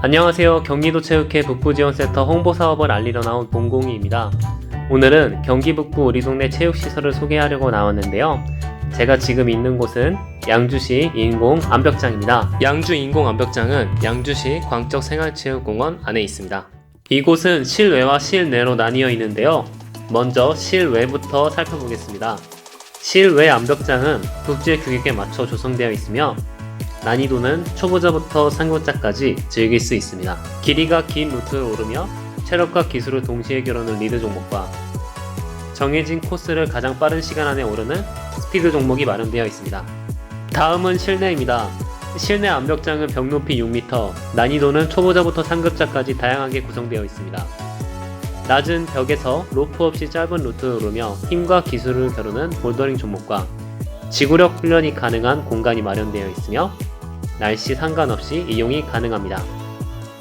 안녕하세요. 경기도 체육회 북부지원센터 홍보사업을 알리러 나온 봉공이입니다. 오늘은 경기 북부 우리 동네 체육시설을 소개하려고 나왔는데요. 제가 지금 있는 곳은 양주시 인공 암벽장입니다. 양주 인공 암벽장은 양주시 광적 생활체육공원 안에 있습니다. 이곳은 실외와 실내로 나뉘어 있는데요. 먼저 실외부터 살펴보겠습니다. 실외 암벽장은 국제 규격에 맞춰 조성되어 있으며 난이도는 초보자부터 상급자까지 즐길 수 있습니다. 길이가 긴 루트를 오르며 체력과 기술을 동시에 겨루는 리드 종목과 정해진 코스를 가장 빠른 시간 안에 오르는 스피드 종목이 마련되어 있습니다. 다음은 실내입니다. 실내 암벽장은 벽 높이 6m, 난이도는 초보자부터 상급자까지 다양하게 구성되어 있습니다. 낮은 벽에서 로프 없이 짧은 루트를 오르며 힘과 기술을 겨루는 볼더링 종목과 지구력 훈련이 가능한 공간이 마련되어 있으며 날씨 상관없이 이용이 가능합니다.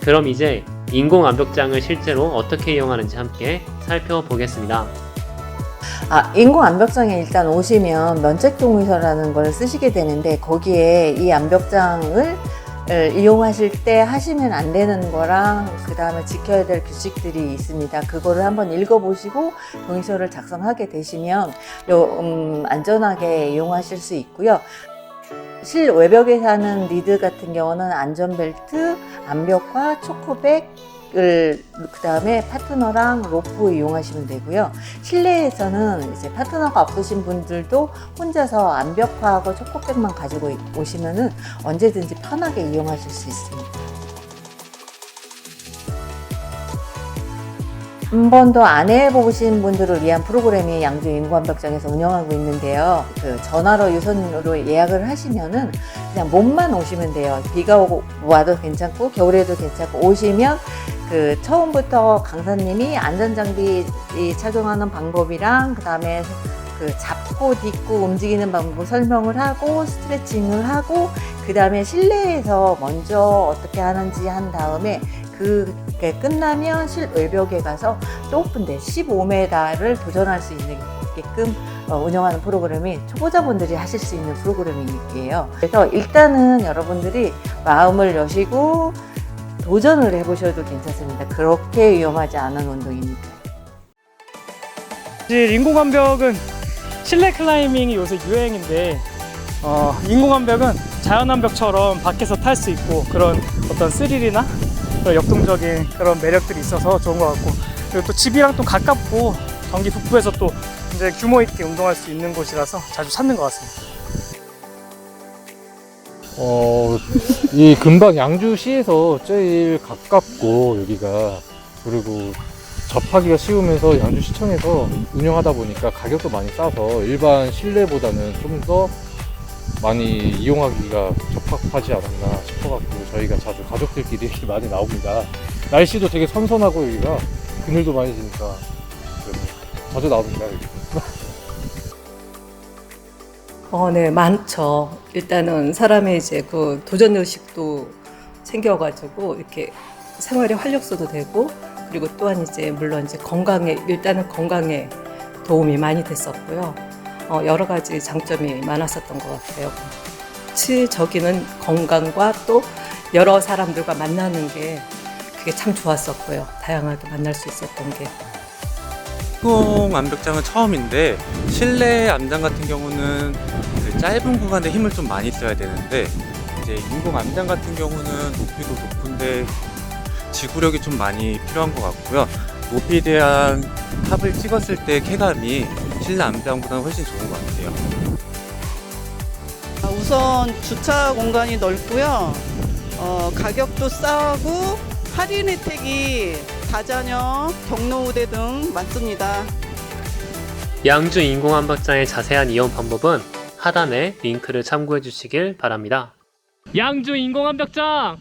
그럼 이제 인공 암벽장을 실제로 어떻게 이용하는지 함께 살펴보겠습니다. 아, 인공 암벽장에 일단 오시면 면책 동의서라는 걸 쓰시게 되는데 거기에 이 암벽장을 을 이용하실 때 하시면 안 되는 거랑 그 다음에 지켜야 될 규칙들이 있습니다. 그거를 한번 읽어보시고 동의서를 작성하게 되시면 요, 음, 안전하게 이용하실 수 있고요. 실 외벽에 사는 리드 같은 경우는 안전벨트, 암벽화, 초코백, 을 그다음에 파트너랑 로프 이용하시면 되고요. 실내에서는 이제 파트너가 없으신 분들도 혼자서 암벽화하고 초코백만 가지고 오시면은 언제든지 편하게 이용하실 수 있습니다. 한 번도 안 해보신 분들을 위한 프로그램이 양주 인구암벽장에서 운영하고 있는데요. 그 전화로 유선으로 예약을 하시면은 그냥 몸만 오시면 돼요. 비가 오고 와도 괜찮고 겨울에도 괜찮고 오시면 그 처음부터 강사님이 안전장비 이 착용하는 방법이랑 그 다음에 그 잡고 딛고 움직이는 방법 설명을 하고 스트레칭을 하고 그 다음에 실내에서 먼저 어떻게 하는지 한 다음에 그게 끝나면 실외벽에 가서 높은데 15m를 도전할 수 있게끔 어, 운영하는 프로그램이 초보자분들이 하실 수 있는 프로그램이에요. 그래서 일단은 여러분들이 마음을 여시고 도전을 해보셔도 괜찮습니다. 그렇게 위험하지 않은 운동입니다. 사실 인공암벽은 실내 클라이밍이 요새 유행인데 어, 인공암벽은 자연암벽처럼 밖에서 탈 수 있고 그런 어떤 스릴이나 그런 역동적인 그런 매력들이 있어서 좋은 것 같고 그리고 또 집이랑 또 가깝고 경기 북부에서 또 굉장히 규모 있게 운동할 수 있는 곳이라서 자주 찾는 것 같습니다. 어, 이 근방 양주시에서 제일 가깝고 여기가 그리고 접하기가 쉬우면서 양주시청에서 운영하다 보니까 가격도 많이 싸서 일반 실내보다는 좀 더 많이 이용하기가 적합하지 않았나 싶어갖고 저희가 자주 가족들끼리 많이 나옵니다. 날씨도 되게 선선하고 여기가 그늘도 많이 지니까 자주 나옵니다. 여기. 어, 네, 많죠. 일단은 사람의 이제 그 도전 의식도 생겨가지고 이렇게 생활의 활력소도 되고 그리고 또한 이제 물론 이제 건강에 일단은 건강에 도움이 많이 됐었고요. 어, 여러 가지 장점이 많았었던 것 같아요. 특히 저기는 건강과 또 여러 사람들과 만나는 게 그게 참 좋았었고요. 다양하게 만날 수 있었던 게. 인공 암벽장은 처음인데 실내 암장 같은 경우는 그 짧은 구간에 힘을 좀 많이 써야 되는데 이제 인공 암장 같은 경우는 높이도 높은데 지구력이 좀 많이 필요한 것 같고요. 높이에 대한 탑을 찍었을 때 쾌감이 실내 암장보다는 훨씬 좋은 것 같아요. 아, 우선 주차 공간이 넓고요. 어, 가격도 싸고 할인 혜택이 다자녀, 경로우대 등 많습니다. 양주 인공 암벽장의 자세한 이용 방법은 하단에 링크를 참고해 주시길 바랍니다. 양주 인공 암벽장!